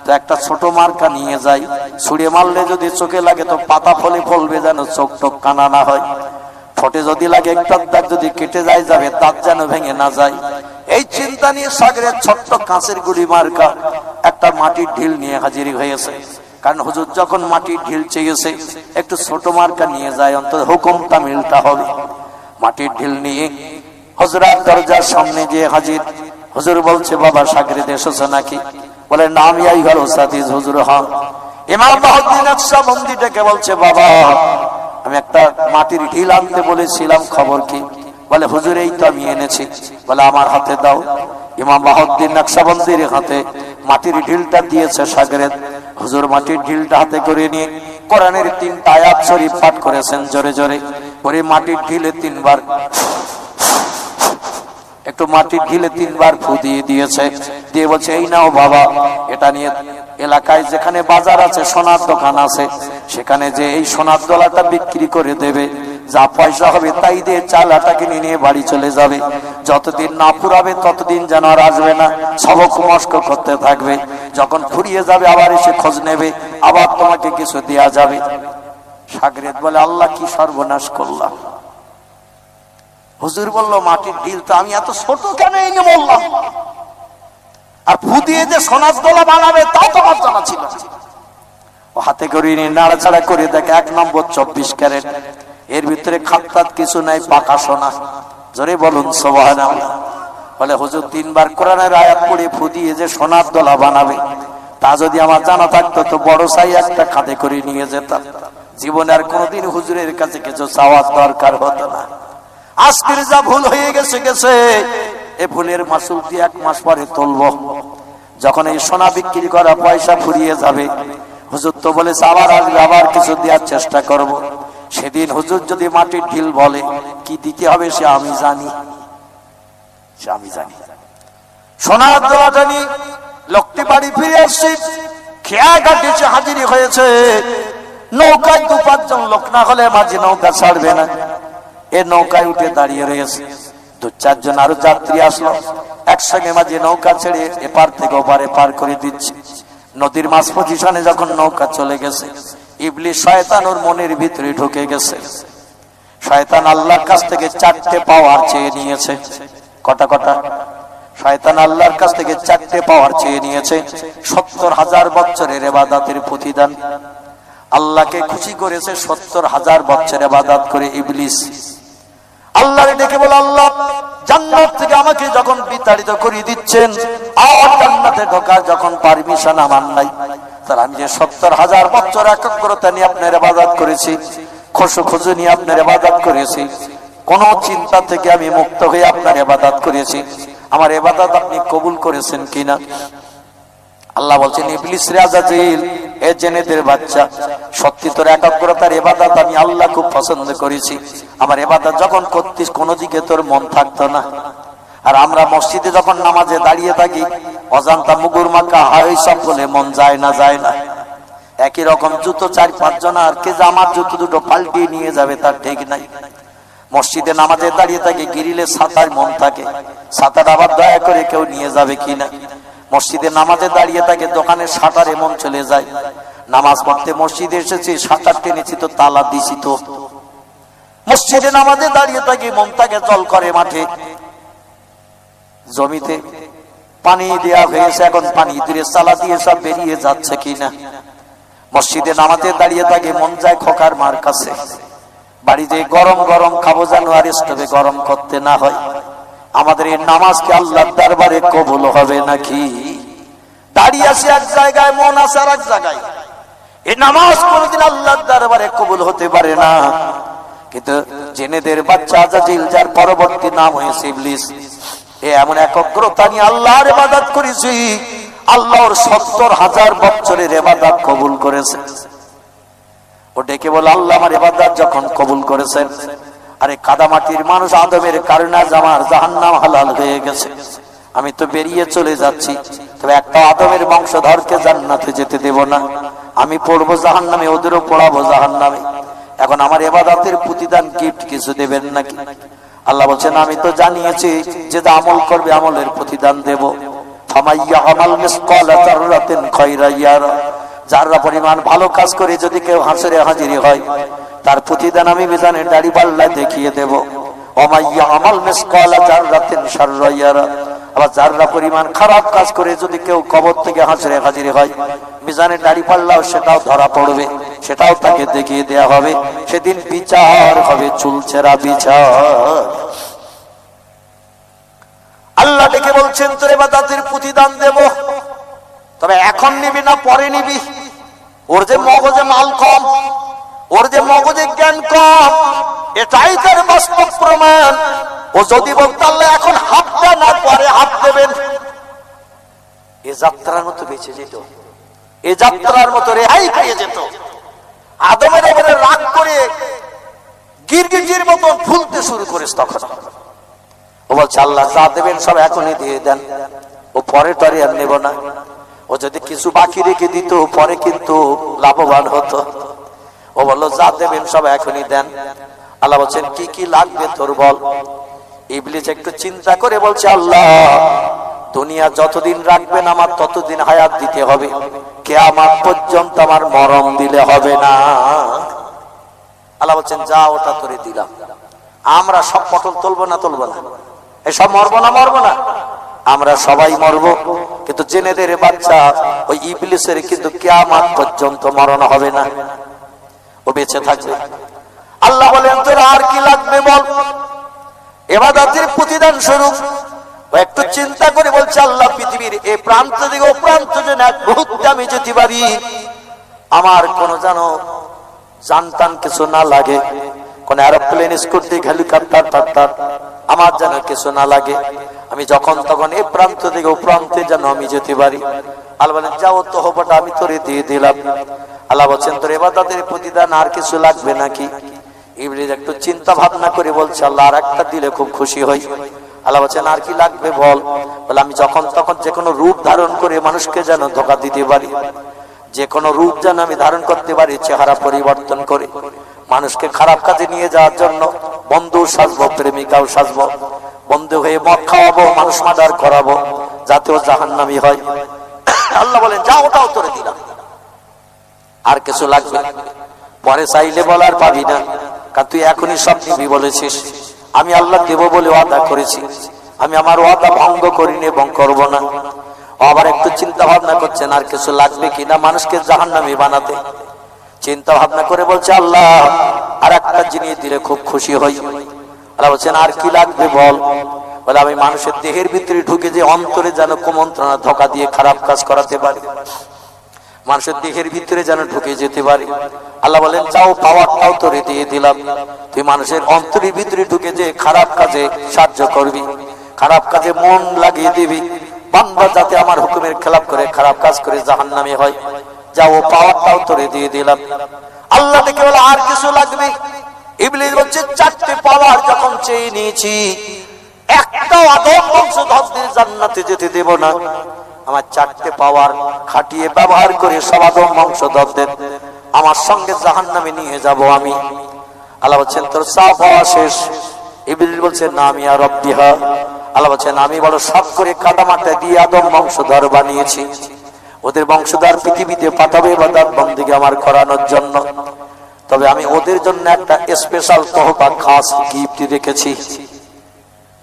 একটা ছোট মার্কা নিয়ে যাই। ছুড়ে মারলে যদি চোখে লাগে তো পাতা ফলে ফলবে যেন, চোখ টোক কানা না হয়। ফটে যদি লাগে একটা দাঁত যদি কেটে যায়, যাবে দাঁত যেন ভেঙে না যায়। এই চিন্তা নিয়ে সাগরের ছোট্ট কাঁচের গুড়ি মার্কা একটা মাটির ঢিল নিয়ে হাজির হয়েছে। কারণ হুজুর যখন মাটির ঢিল চেয়েছে, একটু ছোট মার্কা নিয়ে যায়, অন্তত হুকুমটা মিলটা হবে। মাটির ঢিল নিয়ে হজরাত দরজার সামনে গিয়ে হাজির। হুজুর বলছে, বাবা, সাগরে এসেছে নাকি? বলে নাম ইয়াই হল সাদিজ হুজুর হন ইমাম বাহুদ্দিন আকসা বন্দি ডেকে বলছে, বাবা, আমি একটা মাটির ঢিল আনতে বলেছিলাম, খবর কি? বলে, হুজুর, এই তো আমি এনেছি। বলে, আমার হাতে দাও। ইমাম বাহুদ্দিন নকশাবন্দির হাতে মাটির ঢিলটা দিয়েছে সাগরেদ হুজুর, মাটির ঢিলটা হাতে করে নিয়ে কোরআনের তিনটা আয়াত শরীফ পাঠ করেছেন জোরে জোরে। করে মাটির ঢিলে তিনবার একটু মাটি ঢিলে তিনবার ফু দিয়ে দিয়েছে। দিয়ে বলছে, এই নাও বাবা, এটা নিয়ে এলাকায় যেখানে বাজার আছে, সোনার দোকান আছে, সেখানে যে এই সোনার দোলাটা বিক্রি করে দেবে, যা পয়সা হবে তাই দিয়ে চালাটা কিনে নিয়ে বাড়ি চলে যাবে। যতদিন না ফুরাবে, ততদিন যেন আর আসবে না, সবক মস্ক করতে থাকবে। যখন ফুরিয়ে যাবে, আবার এসে খোঁজ নেবে, আবার তোমাকে কিছু দেয়া যাবে। সাগরেদ বলে, আল্লাহ কি সর্বনাশ করলাম। হুজুর বলল, মাটির ঢিল তো আমি এত ছোট কেন এনে বললাম? আর ফু দিয়ে যে সোনার দোলা বানাবে, তাও তো জানা ছিল ও হাতে করে নিয়ে নাড়াচাড়া করে দেখে এক নম্বর চব্বিশ ক্যারেট। এর ভিতরে খাত্তাত কিছু নাই, পাকা সোনা। জোরে বলুন সোবাহান বলে, হুজুর, তিনবার কোরআনের আয়াত পড়ে ফু দিয়ে যে সোনার দোলা বানাবে, তা যদি আমার জানা থাকতো তো বড় সাই একটা খাদে করে নিয়ে যেতাম। জীবনে আর কোনোদিন হুজুরের কাছে কিছু চাওয়ার দরকার হতো না। আজকের যা ভুল হয়ে গেছে গেছে। এ ভুলের মাসুল দিয়ে এক মাস পরে তুলব। যখন এই সোনা বিক্রি করা পয়সা ফুরিয়ে যাবে, হুজুর তো বলেছে, আবার আসবে, আবার কিছু দেওয়ার চেষ্টা করব। সেদিন হুজুর যদি মাটির ঢিল বলে, কি দিতে হবে সে আমি জানি। সে আমি জানি। সোনার দোলাটা জানি, লোকটি বাড়ি ফিরে আসছি খেয়া ঘাটিছে হাজিরি হয়েছে। নৌকায় দু পাঁচজন লোক না হলে মাঝে নৌকা ছাড়বে না। এ নৌকায় উঠে দাঁড়িয়ে রয়েছে। দু চারজন আরও যাত্রী আসলো। একসঙ্গে মাঝে নৌকা ছেড়ে এপার থেকে ওপারে পার করে দিচ্ছে। নদীর মাছ পজিশনে যখন নৌকা চলে গেছে ইবলি শয়তান ওর মনের ভিতরে ঢুকে গেছে। শয়তান আল্লাহর কাছ থেকে চারটে পাওয়ার চেয়ে নিয়েছে। কটা কটা? শয়তান আল্লাহর কাছ থেকে চারটে পাওয়ার চেয়ে নিয়েছে। সত্তর হাজার বছরের এবাদাতের প্রতিদান। আল্লাহকে খুশি করেছে সত্তর হাজার বছর এবাদাত করে ইবলিস। আল্লাহর ডেকে বলে, আল্লাহ, জান্নাত থেকে আমাকে যখন বিতাড়িত করে দিচ্ছেন, আর জান্নাতে ঢোকার যখন পারমিশন আমার নাই, তাহলে আমি যে সত্তর হাজার বছর একাগ্রতা নিয়ে আপনার এবাদাত করেছি খসু খুজু নিয়ে আপনার এবাদাত করেছি, কোন চিন্তা থেকে আমি মুক্ত হয়ে আপনার এবাদাত করেছি, আমার এবাদাত আপনি কবুল করেছেন কিনা? আল্লাহ বলছেন, ইবলিস রাজাজিল এ জেনেদের বাচ্চা। সত্যি তোর একাগ্রতার এবাদত আমি আল্লাহ খুব পছন্দ করেছি। আমার এবাদত যখন করতিস কোন দিকে তোর মন থাকতো না। আর আমরা মসজিদে যখন নামাজে দাঁড়িয়ে থাকি, অজান্তা মুগুর মাকা হয় সব বলে মন যায় না যায় না। একই রকম জুতো চার পাঁচ জন আর কে যে আমার জুতো দুটো পাল্টিয়ে নিয়ে যাবে তার ঠিক নাই। মসজিদে নামাজে দাঁড়িয়ে থাকে, গিরিলে সাঁতার মন থাকে। সাঁতার আবার দয়া করে কেউ নিয়ে যাবে কিনা। মসজিদে নামাজে দাঁড়িয়ে থাকে দোকানে সাঁতার এমন চলে যায়। নামাজ পড়তে মসজিদে এসেছি, সাঁতার টেনেছি তো, তালা দিছি তো। মসজিদে নামাজে দাঁড়িয়ে থাকে মন তাকে জল করে মাঠে। জমিতে পানি দেওয়া হয়েছে, এখন পানি দিয়ে চালা দিয়ে সব বেরিয়ে যাচ্ছে কিনা। মসজিদে নামাজে দাঁড়িয়ে থাকে মন যায় খোকার মার কাছে। বাড়িতে গরম গরম খাব জানো, আর স্টোভে গরম করতে না হয়। আমাদের এই নামাজকে আল্লাহর দরবারে কবুল হবে নাকি? দাঁড়িয়ে আছি এক জায়গায়, মন আছে আর এক জায়গায়। এই নামাজ কোনদিন আল্লাহর দরবারে কবুল হতে পারে না। কিন্তু জেনেদের বাচ্চা আজাজিল, যার পরবর্তী নাম হয়েছে ইবলিস, এ এমন একগ্রতা নিয়ে আল্লাহর ইবাদত করেছি। আল্লাহর সত্তর হাজার বছরের ইবাদত কবুল করেছে। ও ডেকে বলে, আল্লাহ আমার ইবাদত যখন কবুল করেছেন আরে কাদামাটির মানুষ আদমের কারণে আমার জাহান্নাম হালাল হয়ে গেছে। আমি তো বেরিয়ে চলে যাচ্ছি, তবে একটা আদমের বংশধরকে জান্নাতে যেতে দেব না। আমি পড়ব জাহান্নামে, ওদেরও পড়াবো জাহান্নামে। এখন আমার এবাদাতের প্রতিদান গিফট কিছু দেবেন নাকি? আল্লাহ বলছেন, আমি তো জানিয়েছি যে আমল করবে আমলের প্রতিদান দেব। ফামাইয়া আমাল মিসকালা যাররাতিন খায়রা ইয়ারা। যারা পরিমাণ ভালো কাজ করে যদি কেউ হাসরে হাজিরি হয়, তার প্রতিদান আমি মিজানের দাড়ি পাল্লা দেখিয়ে দেব। সেটাও তাকে দেখিয়ে হবে। সেদিন বিচার হবে চুলছেরা বিচার। আল্লাহ বলছেন, তোর এবার তাদের প্রতিদান দেব। তবে এখন নিবি না, পরে নিবি। ওর যে মগজে মাল কম, ওর যে মগজে জ্ঞান কম, এটাই তার বাস্তব প্রমাণ। ও যদি বলতো এখন হাফটা না, পরে হাফ দেবেন। এ যাত্রার মতো বেঁচে যেত, এ যাত্রার মতো রেহাই পেয়ে যেত। আদমের এবারে রাগ করে গিরগিটির মতন ফুলতে শুরু করিস তখন। ও বলছে, আল্লাহ যা দেবেন সব এখনই দিয়ে দেন। ও পরে তরে আর নেব না। ও যদি কিছু বাকি রেখে দিত, পরে কিন্তু লাভবান হতো। ও বলল, যা দেবেন সব এখনই দেন। আল্লাহ বলছেন, কি কি লাগবে তোর বল? ইবলিস একটু চিন্তা করে বলছে, আল্লাহ, দুনিয়া যতদিন রাখবেন আমার, ততদিন হায়াত দিতে হবে। কে আমার পর্যন্ত আমার মরম দিলে হবে না। আল্লাহ বলছেন, যা, ওটা তোরে দিলাম। আমরা সব পটল তুলবো না তুলবো না? এসব মরবো না মরবো না? আমরা সবাই মরবো। কিন্তু জেনেদের বাচ্চা ওই ইবলিসের কিন্তু কেয়ামাত পর্যন্ত মরণ হবে না। ও বেঁচে থাকবে। আল্লাহ বলেন, তোর আর কি লাগবে বল? এবাদাতের প্রতিদান স্বরূপ। একটু চিন্তা করে বলছে, আল্লাহ পৃথিবীর এ প্রান্ত থেকে ও প্রান্ত যেন এক মুহূর্তে আমি যেতে পারি। আমার কোন জানো জানতাম কিছু না লাগে। কোন এরোপ্লেন স্কুটি হেলিকপ্টার টাটার আমার যেন কিছু না লাগে। আমি যখন তখন এ প্রান্ত থেকে ও প্রান্তে যেন আমি যেতে পারি। আল্লাহ বলেন তো আমি দিয়ে দিলাম। আল্লাহ বলছেন, তোর এবার তাদের প্রতিদান আর কিছু লাগবে নাকি? একটু চিন্তা ভাবনা করে বলছে, আল্লাহ, আর একটা দিলে খুব খুশি হই। আল্লাহ বলছেন, আর কি লাগবে বল? বলে, আমি যখন তখন যে কোনো রূপ ধারণ করে মানুষকে যেন ধোকা দিতে পারি। যে কোনো রূপ যেন আমি ধারণ করতে পারি, চেহারা পরিবর্তন করে। মানুষকে খারাপ কাজে নিয়ে যাওয়ার জন্য বন্ধু সাজবো, প্রেমিকাও সাজবো। বন্ধু হয়ে মদ খাওয়াবো, মানুষ মার্ডার করাবো, যাতেও জাহান্নামি হয়। আল্লাহ বলেন যা ওটাও তোরে দিলাম। আর কিছু লাগবে? পরে চাইলে বলার পাবি না। কারণ তুই এখনই সব নিবি বলেছিস। আমি আল্লাহ দেব বলে ওয়াদা করেছি। আমি আমার ওয়াদা ভঙ্গ করিনি এবং করব না। আবার একটু চিন্তা ভাবনা করছেন, আর কিছু লাগবে কিনা মানুষকে জাহান্নামি বানাতে। চিন্তা ভাবনা করে বলছে, আল্লাহ আর একটা জিনিস দিলে খুব খুশি হই। আল্লাহ বলছেন, আর কি লাগবে বল? বলে, আমি মানুষের দেহের ভিতরে ঢুকে যে অন্তরে যেন কুমন্ত্রণা ধোকা দিয়ে খারাপ কাজ করাতে পারি। মানুষের দেহের ভিতরে যেন ঢুকে যেতে পারে। আল্লাহ বলেন চাও পাওয়ারটাও তোরে দিয়ে দিলাম। তুই মানুষের অন্তরের ভিতরে ঢুকে যে খারাপ কাজে সাহায্য করবি, খারাপ কাজে মন লাগিয়ে দিবি। বান্দা যাতে আমার হুকুমের খেলাপ করে, খারাপ কাজ করে জাহান নামে হয়। যাও, পাওয়ারটাও তোরে দিয়ে দিলাম। আল্লাহ দেখে বলে, আর কিছু লাগবে? ইবলিস বলছে, চারটে পাওয়ার যখন চেয়ে নিয়েছি, একটাও আদম বংশধরদের জান্নাতে যেতে দেব না। আমার চারটে পাওয়ার খাটিয়ে ব্যবহার করে সব আদম বংশধরদের আমার সঙ্গে জাহান নামে নিয়ে যাব আমি। আল্লাহ বলছেন, তোর সাফ হওয়া শেষ। ইবলিস বলছে, না আমি আর রব্বিহা। আল্লাহ বলছেন, আমি বড় সব করে কাদামাটা দিয়ে আদম বংশধর বানিয়েছি। ওদের বংশধর পৃথিবীতে পাঠাবে বাদাত বন্দিকে আমার করানোর জন্য। তবে আমি ওদের জন্য একটা স্পেশাল তহবা খাস গিফট রেখেছি।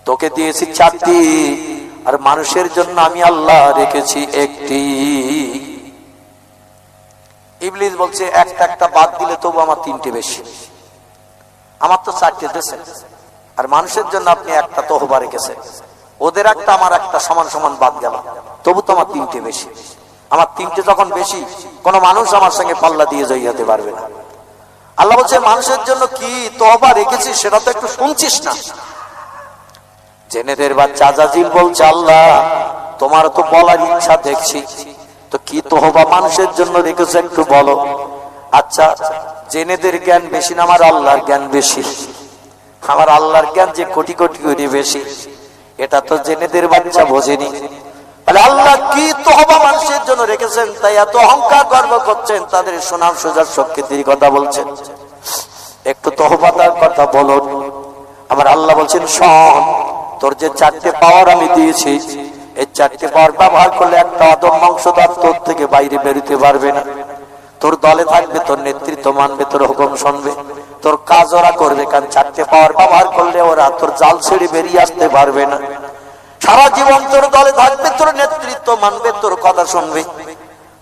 তোকে দিয়েছি চারটি, আর মানুষের জন্য আমি আল্লাহ রেখেছি একটি। ইবলিস বলছে, একটা একটা বাদ দিলে তবু আমার তিনটে বেশি। আমার তো চারটে দেশে। আর মানুষের জন্য আপনি একটা তহবা রেখেছেন। ওদের একটা, আমার একটা সমান সমান বাদ গেল। তবু তো আমার তিনটে বেশি। আমার তিনটে যখন বেশি, কোন মানুষ আমার সঙ্গে পাল্লা দিয়ে জয়িয়াতে পারবে না। আল্লাহ বলছে, মানুষের জন্য কি তহবা রেখেছিস সেটা তো একটু শুনছিস না। জেনেদের বাচ্চা আজাজিল বলছে, আল্লাহ, তোমার তো বলার ইচ্ছা দেখছি। তো কি তহবা মানুষের জন্য রেখেছে একটু বলো। আচ্ছা জেনেদের জ্ঞান বেশি না আমার আল্লাহর জ্ঞান বেশি। আমার আল্লাহর জ্ঞান যে কোটি কোটি কোটি বেশি। এটা তো জেনেদের বাচ্চা বোঝেনি। আল্লাহ কি মানুষের জন্য রেখেছেন, তাই এত অহংকার গর্ব করছেন, তাদের সুনাম কথা বলছেন। একটু কথা আমার আল্লাহ বলছেন তোর যে চারটে পাওয়ার আমি দিয়েছি, এই চারটে পাওয়ার ব্যবহার করলে একটা আদম মাংসদার তোর থেকে বাইরে বেরোতে পারবে না। তোর দলে থাকবে, তোর নেতৃত্ব মানবে, তোর হুকুম শুনবে, তোর কাজ ওরা করবে, কারণ চারটে পাওয়ার ব্যবহার করলে ওরা তোর জাল ছেড়ে বেরিয়ে আসতে পারবে না। সারা জীবন তোর দলে থাকবে, তোর নেতৃত্ব মানবে, তোর কথা শুনবে,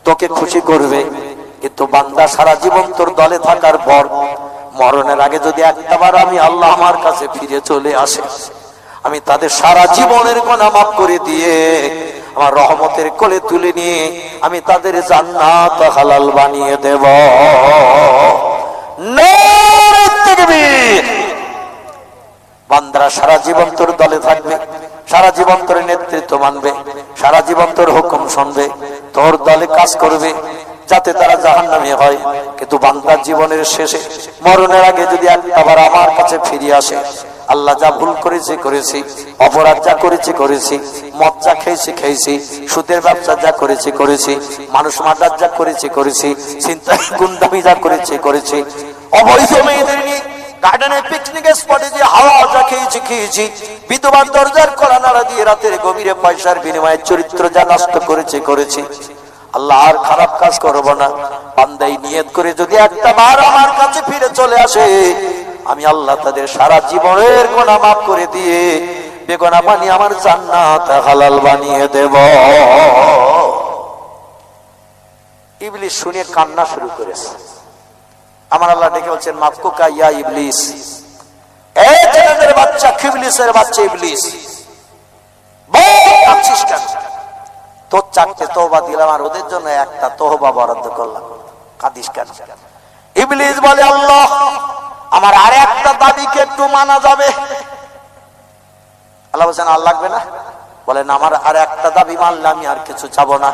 তোকে খুশি করবে। কিন্তু বান্দা, সারা জীবন তোর দলে থাকার পর মরণের আগে যদি একটাবার আমি আল্লাহ আমার কাছে ফিরে চলে আসে, আমি তাদের সারা জীবনের গোনা মাফ করে দিয়ে, আমার রহমতের কোলে তুলে নিয়ে আমি তাদের জান্নাত হালাল বানিয়ে দেব। বান্দারা সারা জীবন তোর দলে থাকবে। সারা জীবন তোর নেতৃত্ব মানবে, সারা জীবন তোর হুকুম শুনবে, তোর দলে কাজ করবে, যাতে তারা জাহান্নামী হয়। কিন্তু বান্দার জীবনের শেষে, মরণের আগে যদি আবার আমার কাছে ফিরে আসে, আল্লাহ যা ভুল করেছে, করেছি, অপরাধ যা করেছি করেছি, মদ যা খেয়েছি খেয়েছি, সুদের ব্যবসা যা করেছি করেছি, মানুষ মার্ডার যা করেছি করেছি, চিন্তায় গুন্ডামি যা করেছি করেছি, অবৈধ মেয়েদের গার্ডেনে পিকনিকের স্পটে যে হাওয়া খেয়েছি খেয়েছি বিধবার দরজার কলা নাড়া দিয়ে রাতের গভীরে পয়সার বিনিময়ে চরিত্র যা নষ্ট করেছে, করেছি। আল্লাহ আর খারাপ কাজ করব না। বান্দাই নিয়ত করে যদি একটা বার আমার কাছে ফিরে চলে আসে, আমি আল্লাহ তাদের সারা জীবনের গোনা মাফ করে দিয়ে বেগনা পানি আমার জান্নাত হালাল বানিয়ে দেব। ইবলিস শুনে কান্না শুরু করেছে। আমার আল্লাহ ডেকে বলছেন মাফকুকা ইয়া ইবলিস। এই ছেলেদের বাচ্চা খিবলিসের বাচ্চা ইবলিস। কেন? তোর তোহবা দিলাম আর ওদের জন্য একটা তোহবা বরাদ্দ করলাম। কেন? ইবলিস বলে, আল্লাহ, আমার আর একটা দাবিকে একটু মানা যাবে। আল্লাহ বলছেন, আর লাগবে না? বলেন, আমার আর একটা দাবি মানলে আমি আর কিছু চাবো না।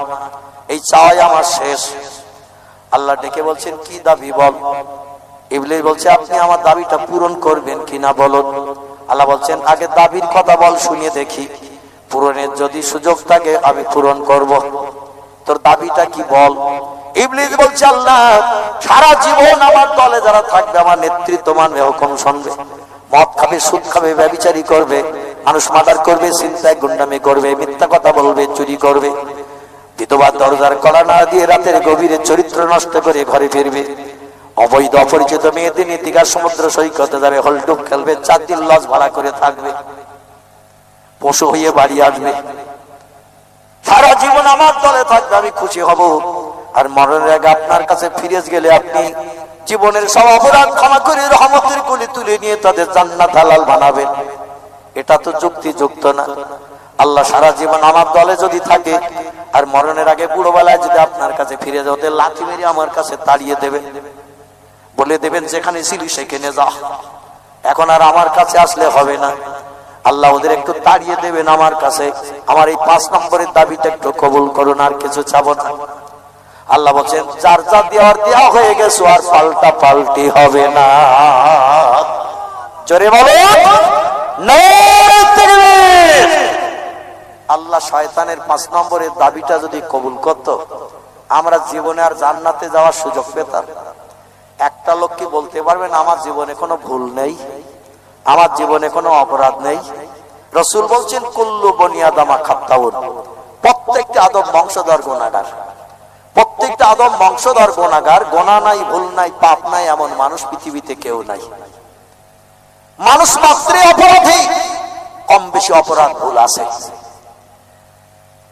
এই চাওয়াই আমার শেষ। আল্লাহ ডেকে বলছেন, কি দাবি বল? ইবলিস বলছে, আপনি আমার দাবিটা পূরণ করবেন কিনা বলুন আল্লাহ বলছেন, আগে দাবির কথা বল, শুনিয়ে দেখি। পূরণের যদি সুযোগ থাকে, আমি পূরণ করব। তোর দাবিটা কি বল? ইবলিস বলছে, আল্লাহ, সারা জীবন আমার দলে যারা থাকবে, আমার নেতৃত্ব মানবে, হুকুম শুনবে। মদ খাবে, সুদ খাবে, ব্যবিচারি করবে, মানুষ মার্ডার করবে চিন্তায় গুন্ডামি করবে, মিথ্যা কথা বলবে, চুরি করবে। বিধবা দরজার কলা না দিয়ে রাতের গভীরে চরিত্র নষ্ট করে ঘরে ফিরবে। অবৈধ অপরিচিত মেয়েদের দীঘার সমুদ্র সৈকতে যাবে হলডুক খেলবে, চার দিন লজ ভাড়া করে থাকবে। পশু হয়ে বাড়ি আসবে। সারা জীবন আমার দলে থাকবে, আমি খুশি হব। আর মরণের আগে আপনার কাছে ফিরে গেলে আপনি জীবনের সব অপরাধ ক্ষমা করে রহমতের কুলি তুলে নিয়ে তাদের জান্নাত হালাল বানাবেন। এটা তো যুক্তিযুক্ত না। আল্লাহ সারা জীবন আমার দলে যদি থাকে আর মরণের আগে বুড়ো বেলায় যদি আপনার কাছে ফিরে যাওয়াতে লাঠি মেরে আমার কাছে তাড়িয়ে দেবেন। বলে দেবেন, যেখানে ছিলি সেখানে যা। এখন আর আমার কাছে আসলে হবে না। আল্লাহ ওদের একটু তাড়িয়ে দেবেন আমার কাছে। আমার এই পাঁচ নম্বরের দাবিটা একটু কবুল করুন, আর কিছু চাবো না। আল্লাহ বলছেন, যার যা দেওয়ার দেওয়া হয়ে গেছে, আর পাল্টা পাল্টি হবে না। জোরে বলো আল্লাহ শয়তানের পাঁচ নম্বরের দাবিটা যদি কবুল করত, আমরা জীবনে আর জান্নাতে যাওয়ার সুযোগ পেতাম। একটা লোক কি বলতে পারবেন, আমার জীবনে কোনো ভুল নেই, আমার জীবনে কোনো অপরাধ নেই রসুল বলছেন, কুল্লু বনিয়াদামা খাত্তাউন প্রত্যেকটা আদম বংশধর গুণাগার। প্রত্যেকটা আদম বংশধর গুণাগার, গোনা নাই, ভুল নাই, পাপ নাই, এমন মানুষ পৃথিবীতে কেউ নাই। মানুষ মাত্রে অপরাধী, কম বেশি অপরাধ ভুল আছে।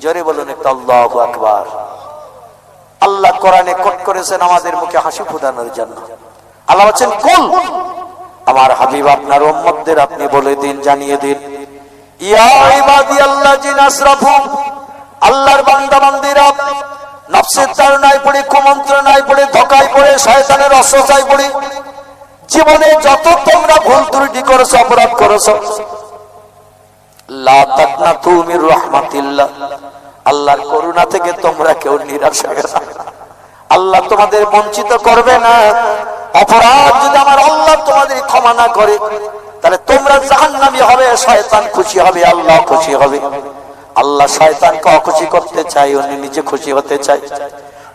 জোরে বলুন আল্লাহু আকবার। আল্লাহ কোরআনে কোট করেছেন আমাদের মুখে হাসি ফুটানোর জন্য। আল্লাহ বলছেন, কুল, আমার হাবিব, আপনার উম্মতদের আপনি বলে দিন, জানিয়ে দিন। আসরাফু, আল্লাহর জীবনে যত তোমরা ভুল ত্রুটি করেছ, অপরাধ করেছ তোমরা তোমরা জাহান্নামী হবে, শয়তান খুশি হবে, আল্লাহ খুশি হবে। আল্লাহ শয়তানকে অখুশি করতে চাই উনি নিজে খুশি হতে চাই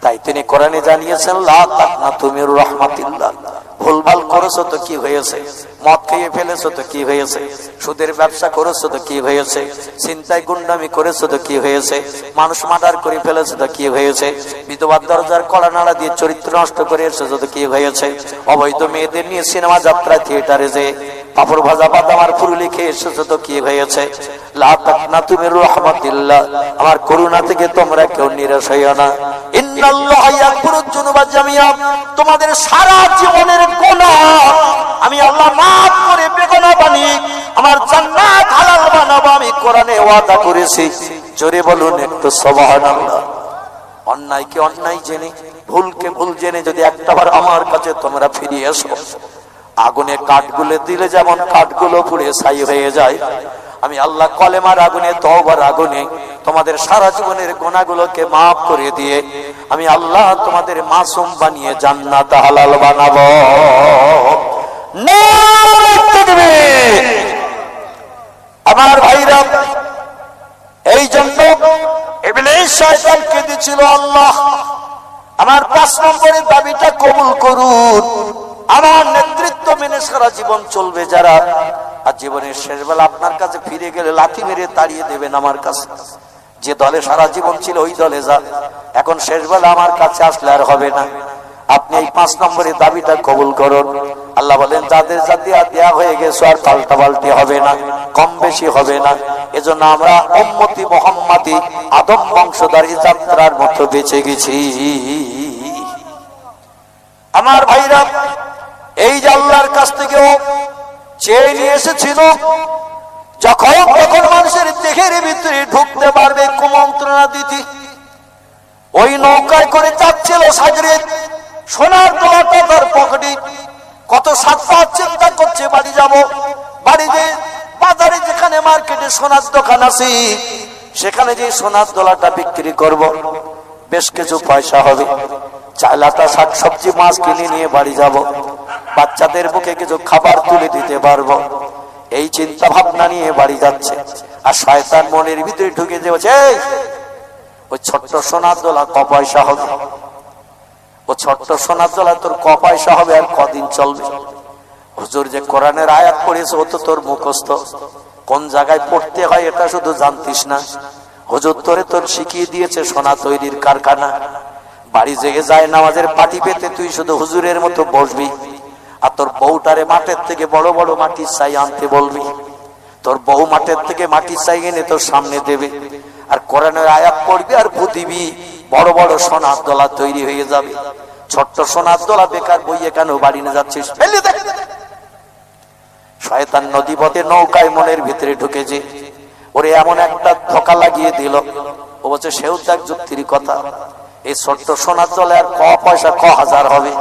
তাই তিনি কোরআনে জানিয়েছেন, লা তাকনাতু মির রাহমাতিল্লাহ। ভুলভাল করেছ তো কি হয়েছে? মদ খেয়ে ফেলেছো তো কি হয়েছে? সুদের ব্যবসা করেছ তো কি হয়েছে? চিন্তায় গুন্ডামি করেছ তো কি হয়েছে? মানুষ মার্ডার করে ফেলেছো তো কি হয়েছে? বিধবার দরজার কড়া নাড়া দিয়ে চরিত্র নষ্ট করে এসেছ তো কি হয়েছে? অবৈধ মেয়েদের নিয়ে সিনেমা যাত্রা থিয়েটারে যে পাপড় ভাজা বাদাম আর ফুরুলি খেয়ে এসেছ তো কি হয়েছে? আমার করুণা থেকে তোমরা কেউ নিরাশ হইও না। তোমাদের সারা জীবনের আমি আল্লাহ মাফ করে বেগুনাহ বানিয়ে আমার জান্নাত হালাল বানাবো আমি কোরআনে ওয়াদা করেছি। জোরে বলুন একটু সুবহানাল্লাহ। অন্যায়কে অন্যায় জেনে, ভুলকে ভুল জেনে যদি একটাবার আমার কাছে তোমরা ফিরে এসো। আগুনে কাঠগুলো দিলে যেমন কাঠগুলো পুড়ে ছাই হয়ে যায়। আমি আল্লাহ কলেমার আগুনে, তওবার আগুনে তোমাদের সারা জীবনের গোনাগুলোকে মাফ করে দিয়ে আমি আল্লাহ তোমাদের মাসুম বানিয়ে জান্নাত হালাল বানাবো। আমার ভাইরা এই জন্য শয়তানকে দিছিল আল্লাহ, আমার পাঁচ নম্বরের দাবিটা কবুল করুন। আমার নেতৃত্ব মেনে সারা জীবন চলবে যারা। আর জীবনের শেষ বেলা আপনার কাছে ফিরে গেলে লাথি মেরে তাড়িয়ে দেবেন আমার কাছে। যে দলে সারা জীবন ছিল ওই দলে যা। এখন শেষ বেলা আমার কাছে আসলে আর হবে না। আপনি এই পাঁচ নম্বরের দাবিটা কবুল করুন। আল্লাহ বলেন, যাদের জাতি দেয়া হয়ে গেছে আর পাল্টা পাল্টি হবে না, কম বেশি হবে না। এজন্য আমরা উম্মতি মোহাম্মদি, আদম বংশধারী যাত্রার মতো বেঁচে গেছি। আমার ভাইরা এই যে আল্লাহর কাছ থেকেও চেয়ে নিয়ে এসেছিল, যখন তখন মানুষের দেহের ভিতরে ঢুকতে পারবে কুমন্ত্রণা দিতি। ওই নৌকায় করে যাচ্ছিল সাগরে, সোনার দোলাটা তার পকেটে। কত সাত পাঁচ চিন্তা করছে, বাড়ি যাব। বাড়িতে বাজারে যেখানে মার্কেটে সোনার দোকান আছে, সেখানে যে সোনার দোলাটা বিক্রি করব, বেশ কিছু পয়সা হবে। চাইলাটা শাক সবজি মাছ কিনে নিয়ে বাড়ি যাব। বাচ্চাদের মুখে কিছু খাবার তুলে দিতে পারব। এই চিন্তা ভাবনা নিয়ে বাড়ি যাচ্ছে। আর শয়তান মনের ভিতরে ঢুকে যে ওই ছোট্ট সোনার দোলা ক পয়সা হবে। ও ছোট্ট সোনার দোলা তোর ক পয়সা হবে আর কদিন চলবে। হুজুর যে কোরআনের আয়াত পড়েছে, ও তো তোর মুখস্থ। কোন জায়গায় পড়তে হয় এটা শুধু জানতিস না। হুজুর তোরে তোর শিখিয়ে দিয়েছে সোনা তৈরির কারখানা। বাড়ি জেগে যায়, নামাজের পাটি পেতে তুই শুধু হুজুরের মতো বসবি। আর তোর বউটারে মাঠের থেকে বড় বড় মাটির চাই আনতে বলবি। তোর বউ মাঠের থেকে মাটির চাই এনে তোর সামনে দেবে। আর কোরআনের আয়াত পড়বি আর বুদিবি বড় বড় সোনার দোলা তৈরি হয়ে যাবে। ছোট্ট সোনার দোলা বেকার বইয়ে কেন বাড়ি নিয়ে যাচ্ছিস? ফেলে দে। শয়তান নদী পথে নৌকায় মনের ভিতরে ঢুকেছে। ওরে এমন একটা ধোকা লাগিয়ে দিল। ও বলছে, সেও তো এক যুক্তির কথা। এই ছোট্ট সোনার দলে আর ক পয়সা, ক হাজার হবে।